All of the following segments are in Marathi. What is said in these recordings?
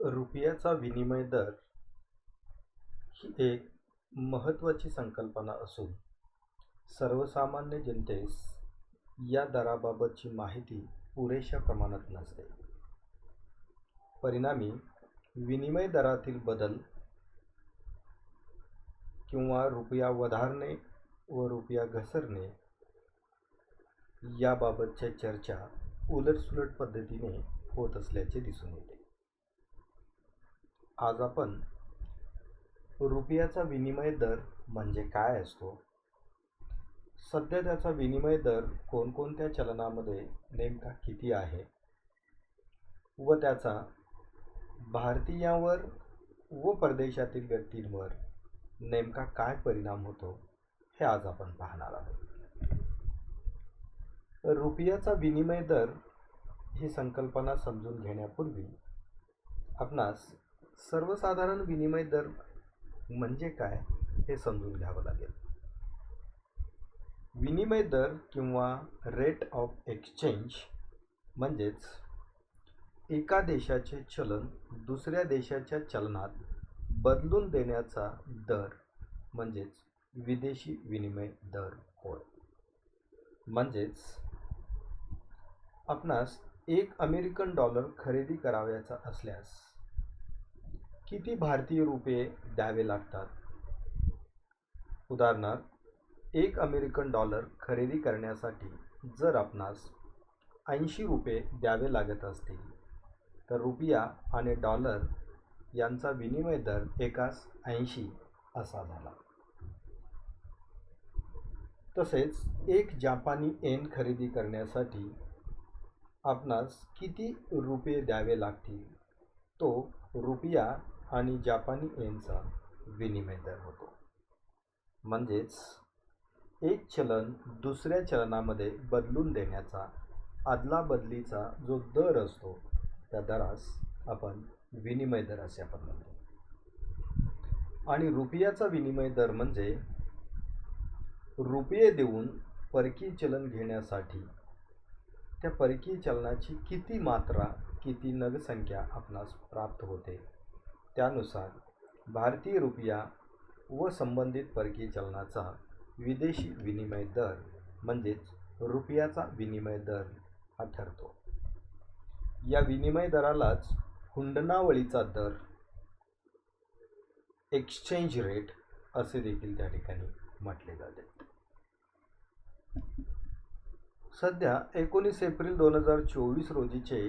रुपयाचा विनिमय दर ही एक महत्त्वाची संकल्पना असून सर्वसामान्य जनतेस या दराबाबतची माहिती पुरेशा प्रमाणात नसते. परिणामी विनिमय दरातील बदल किंवा रुपया वधारणे व रुपया घसरणे याबाबतच्या चर्चा उलटसुलट पद्धतीने होत असल्याचे दिसून येते. आज आपण रुपयाचा विनिमय दर म्हणजे काय असतो? सध्या त्याचा विनिमय दर कोणकोणत्या चलनामध्ये नेमका किती आहे? व त्याचा भारतीयांवर व परदेशातील व्यक्तींवर नेमका काय परिणाम होतो हे आज आपण पाहणार आहोत. रुपयाचा विनिमय दर ही संकल्पना समजून घेण्यापूर्वी आपणास सर्वसाधारण विनिमय दर म्हणजे काय हे समजून घ्यावं लागेल. विनिमय दर किंवा रेट ऑफ एक्सचेंज म्हणजेच एका देशाचे चलन दुसऱ्या देशाच्या चलनात बदलून देण्याचा दर म्हणजेच विदेशी विनिमय दर होय. म्हणजेच आपणास एक अमेरिकन डॉलर खरेदी करावयाचा असल्यास किती भारतीय रुपये द्यावे लागतात? उदाहरणार्थ एक अमेरिकन डॉलर खरेदी करण्यासाठी जर आपणास ऐंशी रुपये द्यावे लागत असतील तर रुपया आणि डॉलर यांचा विनिमय दर एकास ऐंशी असा झाला. तसेच एक जापानी एन खरेदी करण्यासाठी आपणास किती रुपये द्यावे लागतील? तो रुपया आणि जापानी येनचा विनिमय दर होतो. म्हणजेच एक चलन दुसऱ्या चलनामध्ये बदलून देण्याचा अदलाबदलीचा जो दर असतो त्या दरास आपण विनिमय दर असे आपण म्हणतो. आणि रुपयाचा विनिमय दर म्हणजे रुपये देऊन परकीय चलन घेण्यासाठी त्या परकीय चलनाची किती मात्रा किती नगसंख्या आपणास प्राप्त होते त्यानुसार भारतीय रुपया व संबंधित परकीय चलनाचा विदेशी विनिमय दर म्हणजेच रुपयाचा विनिमय दर हा ठरतो या विनिमय दरालाच हुंडनावळीचा दर एक्सचेंज रेट असे देखील त्या ठिकाणी म्हटले जाते. सध्या एकोणीस एप्रिल दोन हजार चोवीस रोजीचे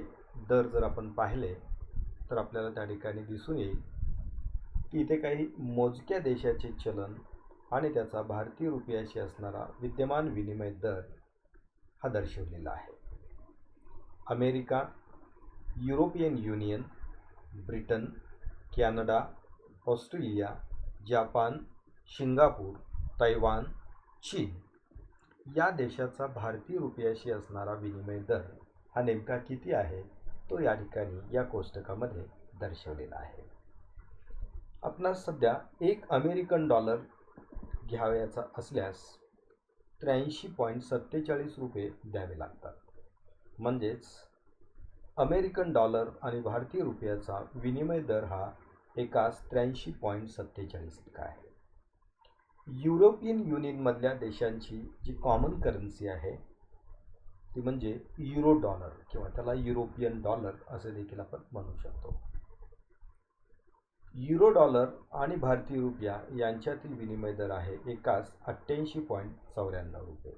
दर जर आपण पाहिले तर आपल्याला त्या ठिकाणी दिसून येईल की इथे काही मोजक्या देशाचे चलन आणि त्याचा भारतीय रुपयाशी असणारा विद्यमान विनिमय दर हा दर्शवलेला आहे. America European Union Britain Canada Australia Japan Singapore Taiwan चीन या देशाचा भारतीय रुपयाशी असणारा विनिमय दर हा नेमका किती आहे? तो या ठिकाणी या कोष्टकामध्ये दर्शवलेला आहे. आपणास सध्या एक अमेरिकन डॉलर घ्यावयाचा असल्यास त्र्याऐंशी पॉईंट सत्तेचाळीस रुपये द्यावे लागतात. म्हणजेच अमेरिकन डॉलर आणि भारतीय रुपयाचा विनिमय दर हा एकास त्र्याऐंशी पॉईंट सत्तेचाळीस इतका आहे. युरोपियन युनियनमधल्या देशांची जी कॉमन करन्सी आहे ती म्हणजे युरो डॉलर किंवा त्याला युरोपियन डॉलर असे देखील आपण म्हणू शकतो. युरो डॉलर आणि भारतीय रुपया यांच्यातील विनिमय दर आहे एकास अठ्ठ्याऐंशी पॉईंट चौऱ्याण्णव रुपये.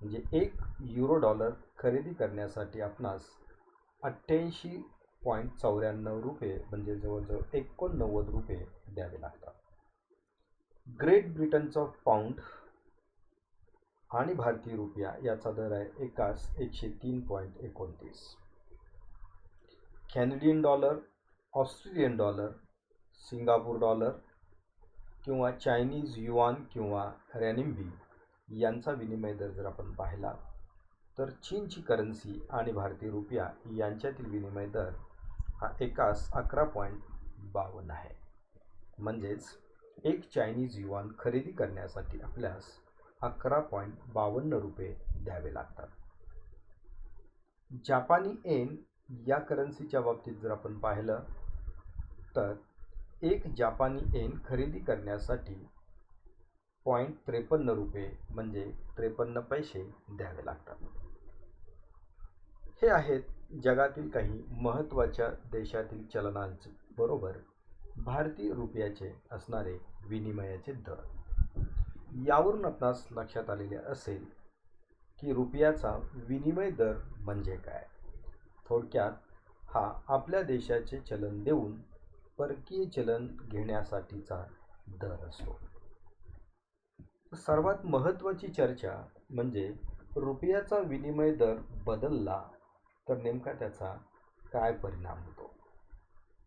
म्हणजे एक युरो डॉलर खरेदी करण्यासाठी आपणास अठ्ठ्याऐंशी पॉईंट चौऱ्याण्णव रुपये म्हणजे जवळजवळ एकोणनव्वद रुपये द्यावे लागतात. ग्रेट ब्रिटनचा पाऊंड आणि भारतीय रुपया याचा दर आहे एकास एकशे तीन पॉईंट एकोणतीस. Canadian dollar Australian dollar Singapore dollar किंवा चायनीज युआन किंवा रॅनिम्बी यांचा विनिमय दर जर आपण पाहिला तर चीनची करन्सी आणि भारतीय रुपया यांच्यातील विनिमय दर हा एकास अकरा पॉईंट बावन्न आहे. म्हणजेच एक चायनीज युआन खरेदी करण्यासाठी आपल्यास अकरा पॉईंट बावन्न रुपये द्यावे लागतात. जापानी एन या करन्सीच्या बाबतीत जर आपण पाहिलं तर एक जापानी एन खरेदी करण्यासाठी पॉईंट त्रेपन्न रुपये म्हणजे त्रेपन्न पैसे द्यावे लागतात. हे आहेत जगातील काही महत्त्वाच्या देशातील चलनांचे बरोबर भारतीय रुपयाचे असणारे विनिमयाचे दर. यावरून आपणास लक्षात आलेले असेल की रुपयाचा विनिमय दर म्हणजे काय? थोडक्यात हा आपल्या देशाचे चलन देऊन परकीय चलन घेण्यासाठीचा दर असतो. सर्वात महत्त्वाची चर्चा म्हणजे रुपयाचा विनिमय दर बदलला तर नेमका त्याचा काय परिणाम होतो?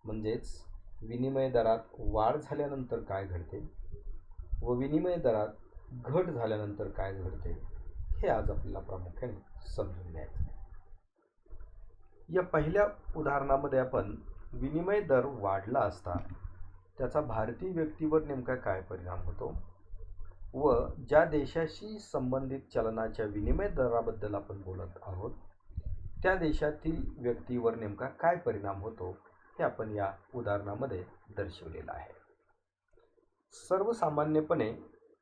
म्हणजेच विनिमय दरात वाढ झाल्यानंतर काय घडते? व विनिमय दरात घट झाल्यानंतर काय घडते हे आज आपल्याला प्रामुख्याने समजून घ्यायचं या पहिल्या उदाहरणामध्ये आपण विनिमय दर वाढला असता त्याचा भारतीय व्यक्तीवर नेमका काय परिणाम होतो? व ज्या देशाशी संबंधित चलनाच्या विनिमय दराबद्दल आपण बोलत आहोत त्या देशातील व्यक्तीवर नेमका काय परिणाम होतो हे आपण या उदाहरणामध्ये दर्शवलेलं आहे. सर्वसामान्यपणे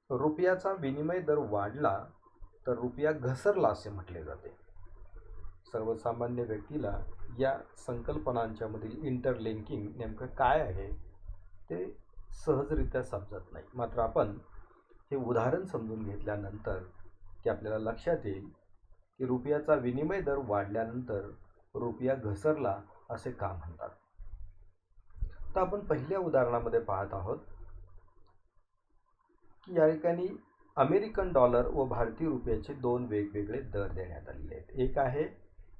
रुपयाचा विनिमय दर वाढला तर रुपया घसरला असे म्हटले जाते. सर्वसामान्य व्यक्तीला या संकल्पनांच्यामधील इंटरलिंकिंग नेमकं काय आहे ते सहजरित्या समजत नाही. मात्र आपण हे उदाहरण समजून घेतल्यानंतर की आपल्याला लक्षात येईल की रुपयाचा विनिमय दर वाढल्यानंतर रुपया घसरला असे का म्हणतात. तर आपण पहिल्या उदाहरणामध्ये पाहत आहोत की या ठिकाणी अमेरिकन डॉलर व भारतीय रुपयाचे दोन वेगवेगळे दर देण्यात आलेले आहेत. एक आहे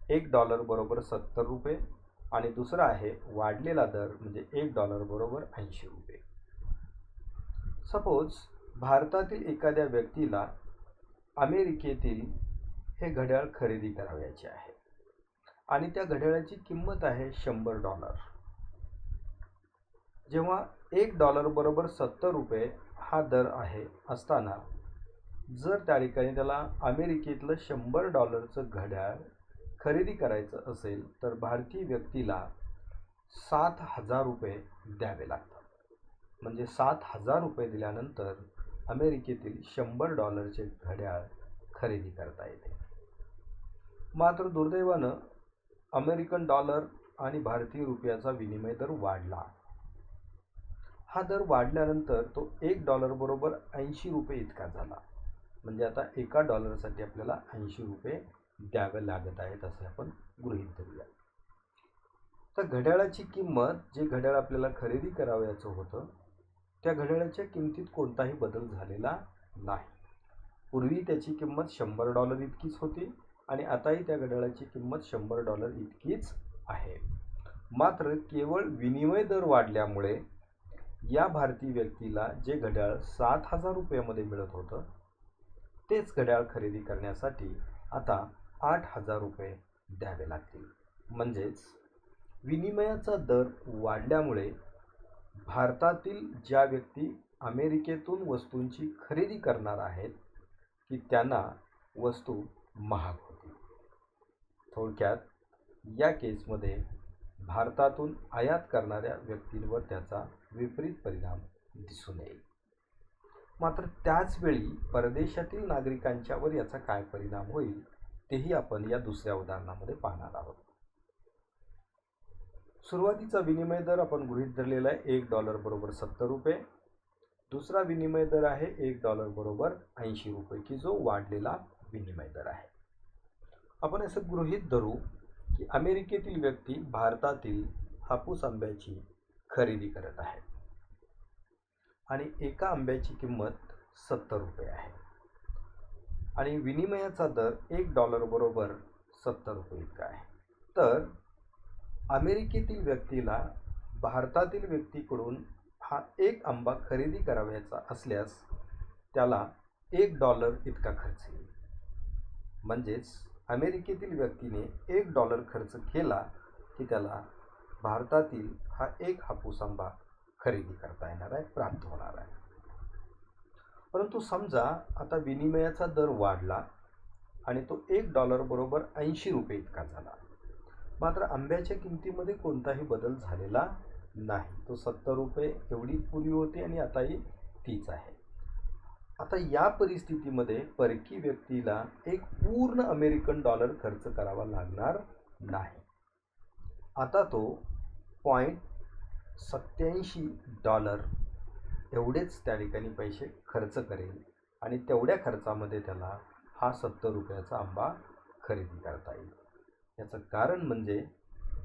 एक डॉलर बरोबर सत्तर रुपये आणि दुसरा आहे वाढलेला दर म्हणजे एक डॉलर बरोबर ऐंशी रुपये. सपोज भारतातील एखाद्या व्यक्तीला अमेरिकेतील हे घड्याळ खरेदी करावयाचे आहे आणि त्या घड्याळाची किंमत आहे शंभर डॉलर. जेव्हा एक डॉलर बरोबर सत्तर रुपये हा दर आहे असताना जर त्या ठिकाणी त्याला अमेरिकेतलं शंभर डॉलरचं घड्याळ खरेदी करायचं असेल तर भारतीय व्यक्तीला सात हजार रुपये द्यावे लागतात. म्हणजे सात हजार रुपये दिल्यानंतर अमेरिकेतील शंभर डॉलरचे घड्याळ खरेदी करता येते. मात्र दुर्दैवानं अमेरिकन डॉलर आणि भारतीय रुपयाचा विनिमय दर वाढला. हा दर वाढल्यानंतर तो एक डॉलर बरोबर ऐंशी रुपये इतका झाला. म्हणजे आता एका डॉलरसाठी आपल्याला ऐंशी रुपये द्यावे लागत आहेत असे आपण गृहीत धरूया. तर घड्याळाची किंमत जे घड्याळ आपल्याला खरेदी करावयाचं होतं त्या घड्याळाच्या किमतीत कोणताही बदल झालेला नाही. पूर्वी त्याची किंमत शंभर डॉलर इतकीच होती आणि आताही त्या घड्याळाची किंमत शंभर डॉलर इतकीच आहे. मात्र केवळ विनिमय दर वाढल्यामुळे या भारतीय व्यक्तीला जे घड्याळ सात हजार रुपयामध्ये मिळत होतं तेच घड्याळ खरेदी करण्यासाठी आता आठ हजार रुपये द्यावे लागतील. म्हणजेच विनिमयाचा दर वाढल्यामुळे भारतातील ज्या व्यक्ती अमेरिकेतून वस्तूंची खरेदी करणार आहेत की त्यांना वस्तू महाग होती थोडक्यात या केसमध्ये भारतातून आयात करणाऱ्या व्यक्तींवर त्याचा विपरीत परिणाम दिसून येईल. मात्र त्याचवेळी परदेशातील नागरिकांच्यावर याचा काय परिणाम होईल तेही आपण या दुसऱ्या उदाहरणामध्ये पाहणार आहोत. सुरुवातीचा विनिमय दर आपण गृहीत धरलेला आहे एक डॉलर बरोबर सत्तर रुपये. दुसरा विनिमय दर आहे एक डॉलर बरोबर ऐंशी रुपये की जो वाढलेला विनिमय दर आहे. आपण असं गृहीत धरू की अमेरिकेतील व्यक्ती भारतातील हापूस आंब्याची खरेदी करत आहेत. आणि एका आंब्याची किंमत सत्तर रुपये आहे. आणि विनिमयाचा दर एक डॉलर बरोबर सत्तर रुपये इतका आहे. तर अमेरिकेतील व्यक्तीला भारतातील व्यक्तीकडून हा एक आंबा खरेदी करावयाचा असल्यास त्याला एक डॉलर इतका खर्च येईल. म्हणजेच अमेरिकेतील व्यक्तीने एक डॉलर खर्च केला की त्याला भारतातील हा एक हापूस आंबा खरेदी करता येणार आहे प्राप्त होणार आहे. परंतु समजा आता विनिमयाचा दर वाढला आणि तो एक डॉलर बरोबर ऐंशी रुपये इतका झाला. मात्र आंब्याच्या किमतीमध्ये कोणताही बदल झालेला नाही. तो सत्तर रुपये एवढीच पूर्वी होती आणि आताही तीच आहे. आता या परिस्थितीमध्ये परकी व्यक्तीला एक पूर्ण अमेरिकन डॉलर खर्च करावा लागणार नाही. आता तो पॉईंट सत्याऐंशी डॉलर एवढेच त्या ठिकाणी पैसे खर्च करेल आणि तेवढ्या खर्चामध्ये त्याला हा सत्तर रुपयाचा आंबा खरेदी करता येईल. याचं कारण म्हणजे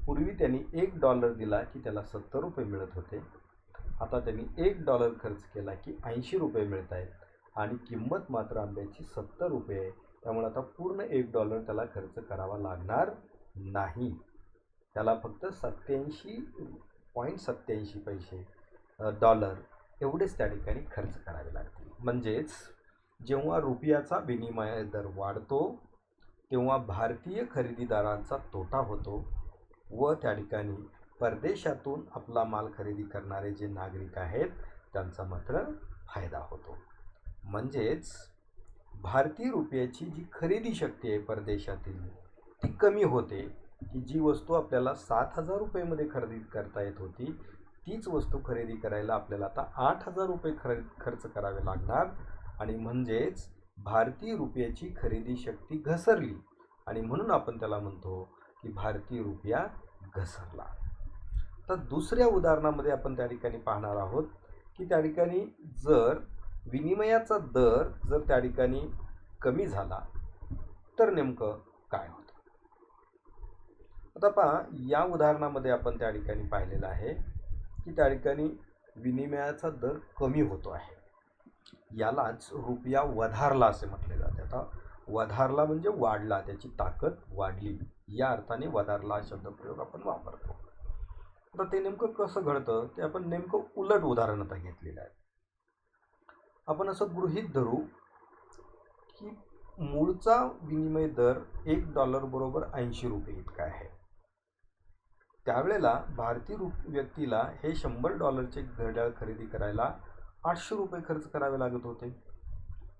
पूर्वी त्यांनी एक डॉलर दिला की त्याला सत्तर रुपये मिळत होते. आता त्यांनी एक डॉलर खर्च केला की ऐंशी रुपये मिळत आहेत आणि किंमत मात्र आंब्याची सत्तर रुपये आहे. त्यामुळे आता पूर्ण एक डॉलर त्याला खर्च करावा लागणार नाही. त्याला फक्त सत्याऐंशी पॉईंट सत्याऐंशी पैसे डॉलर एवढेच त्या ठिकाणी खर्च करावे लागतील. म्हणजेच जेव्हा रुपयाचा विनिमय दर वाढतो तेव्हा भारतीय खरेदीदारांचा तोटा होतो व त्या ठिकाणी परदेशातून आपला माल खरेदी करणारे जे नागरिक आहेत त्यांचा मात्र फायदा होतो. म्हणजेच भारतीय रुपयाची जी खरेदी शक्ती आहे परदेशातील ती कमी होते. की जी वस्तू आपल्याला सात हजार रुपयेमध्ये खरेदी करता येत होती तीच वस्तू खरेदी करायला आपल्याला आता आठ हजार रुपये खर खर्च करावे लागणार. आणि म्हणजेच भारतीय रुपयाची खरेदी शक्ती घसरली. आणि म्हणून आपण त्याला म्हणतो की भारतीय रुपया घसरला. तर दुसऱ्या उदाहरणामध्ये आपण त्या ठिकाणी पाहणार आहोत की त्या ठिकाणी जर विनिमयाचा दर जर त्या ठिकाणी कमी झाला तर नेमकं काय होतं? आता पहा या उदाहरणामध्ये आपण त्या ठिकाणी पाहिलेलं आहे की त्या ठिकाणी विनिमयाचा दर कमी होतो आहे. यालाच रुपया वधारला असे म्हटले जाते. आता वधारला म्हणजे वाढला त्याची ताकद वाढली. या अर्थाने वधारला हा शब्दप्रयोग आपण वापरतो. आता ते नेमकं कसं घडतं? ते आपण नेमकं उलट उदाहरण आता घेतलेलं आहे. आपण असं गृहीत धरू की मूळचा विनिमय दर एक डॉलर बरोबर ऐंशी रुपये इतका आहे. त्यावेळेला भारतीय रु व्यक्तीला हे शंभर डॉलरचे घड्याळ खरेदी करायला आठशे रुपये खर्च करावे लागत होते.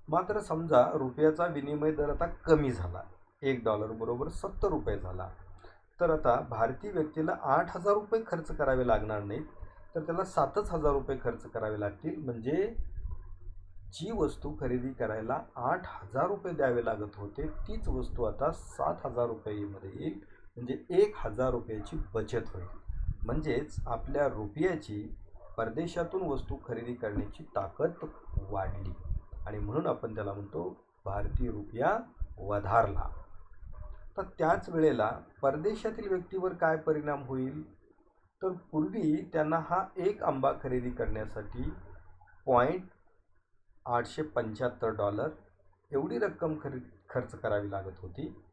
मात्र समजा रुपयाचा विनिमय दर आता कमी झाला. एक डॉलर बरोबर सत्तर रुपये झाला. तर आता भारतीय व्यक्तीला आठ हजार रुपये खर्च करावे लागणार नाहीत तर त्याला सातच हजार रुपये खर्च करावे लागतील. म्हणजे जी वस्तू खरेदी करायला आठ हजार रुपये द्यावे लागत होते तीच वस्तू आता सात हजार रुपयेमध्ये येईल. म्हणजे एक हजार रुपयाची बचत होईल. म्हणजेच आपल्या रुपयाची परदेशातून वस्तू खरेदी करण्याची ताकद वाढली. आणि म्हणून आपण त्याला म्हणतो भारतीय रुपया वधारला. तर त्याच वेळेला परदेशातील व्यक्तीवर काय परिणाम होईल? तर पूर्वी त्यांना हा एक आंबा खरेदी करण्यासाठी पॉईंट आठशे पंच्याहत्तर डॉलर एवढी रक्कम खरे खर्च करावी लागत होती.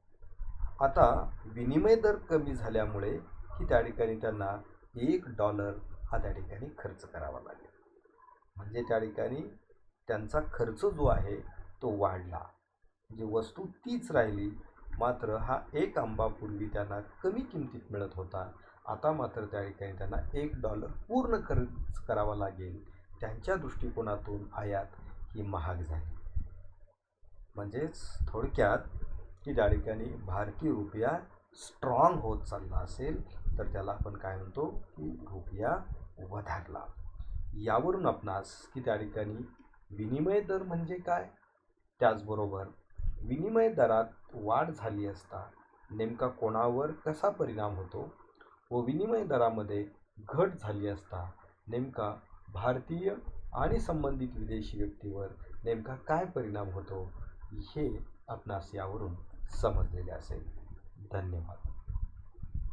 आता विनिमय दर कमी झाल्यामुळे की त्या ठिकाणी त्यांना एक डॉलर हा त्या ठिकाणी खर्च करावा लागेल. म्हणजे त्या ठिकाणी त्यांचा खर्च जो आहे तो वाढला. म्हणजे वस्तू तीच राहिली मात्र हा एक आंबा पूर्वी त्यांना कमी किमतीत मिळत होता. आता मात्र त्या ठिकाणी त्यांना एक डॉलर पूर्ण खर्च करावा लागेल. त्यांच्या दृष्टिकोनातून आयात ही महाग झाली. म्हणजेच थोडक्यात की त्या ठिकाणी भारतीय रुपया स्ट्रॉंग होत चालला असेल तर त्याला आपण काय म्हणतो की रुपया वधारला. यावरून आपणास की त्या ठिकाणी विनिमय दर म्हणजे काय? त्याचबरोबर विनिमय दरात वाढ झाली असता नेमका कोणावर कसा परिणाम होतो व विनिमय दरामध्ये घट झाली असता नेमका भारतीय आणि संबंधित विदेशी व्यक्तीवर नेमका काय परिणाम होतो हे आपणास यावरून समजलेले असेल. धन्यवाद.